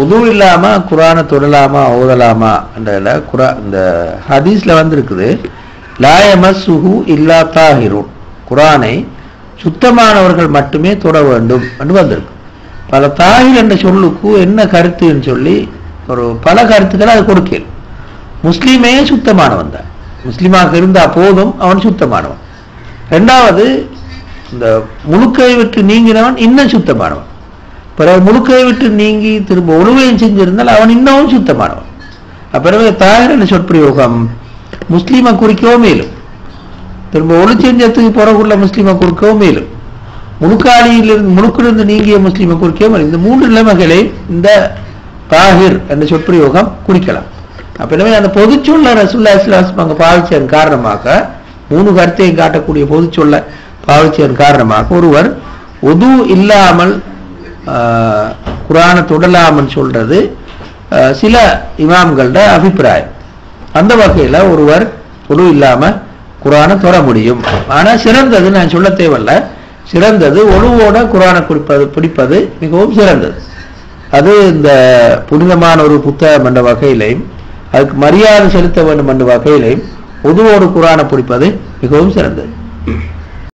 உது இல்லாமல் குரானை தொடலாமா ஓதலாமா என்ற குரா இந்த ஹதீஸில் வந்திருக்குது. லாயமசுஹு இல்லா தாஹிரூன். குரானை சுத்தமானவர்கள் மட்டுமே தொட வேண்டும் என்று வந்திருக்கு. பல தாகிர் என்ற சொல்லுக்கு என்ன கருத்துன்னு சொல்லி ஒரு பல கருத்துக்களை அது கொடுக்கல. முஸ்லீமே சுத்தமானவன் தான். முஸ்லீமாக இருந்தால் போதும் அவன் சுத்தமானவன். ரெண்டாவது இந்த முழுக்கை விட்டு நீங்கினவன் இன்னும் சுத்தமானவன். பிறகு முழுக்கை விட்டு நீங்கி திரும்ப ஒழுவையும் செஞ்சிருந்தால் அவன் இன்னமும் சுத்தமானவன். பிறகு தாகிர் சொற்பிரயோகம் முஸ்லீமை குறிக்கவும் மேலும். திரும்ப ஒளி செஞ்சத்துக்கு பிறகுள்ள முஸ்லீமை குறிக்கவும் மேலும். முழுக்காளியிலிருந்து முழுக்கிலிருந்து நீங்கிய முஸ்லீமை குறிக்கவும் இந்த மூன்று நிலைமைகளை இந்த தாகிர் என்ற சொற்பிரயோகம் குறிக்கலாம். அப்ப எனவே அந்த பொதுச்சொல்ல ரசுல்லா இஸ்லாம் அங்கே பாவிச்சதன் காரணமாக மூணு கருத்தையும் காட்டக்கூடிய பொதுச்சொல்ல பாவிச்சதன் காரணமாக ஒருவர் உது இல்லாமல் குரானை தொடலாம்னு சொல்றது சில இமாம்களோட அபிப்பிராயம். அந்த வகையில ஒருவர் உது இல்லாம குரானை தொட முடியும். ஆனா சிறந்தது நான் சொல்ல தேவையில்ல. சிறந்தது ஒழுவோட குரானை குடிப்பது பிடிப்பது மிகவும் சிறந்தது. அது இந்த புனிதமான ஒரு புத்தகம் என்ற வகையிலையும் அதுக்கு மரியாதை செலுத்த வேண்டும் என்ற வகையிலையும் பொதுவோடு குரானை பிடிப்பது மிகவும் சிறந்தது.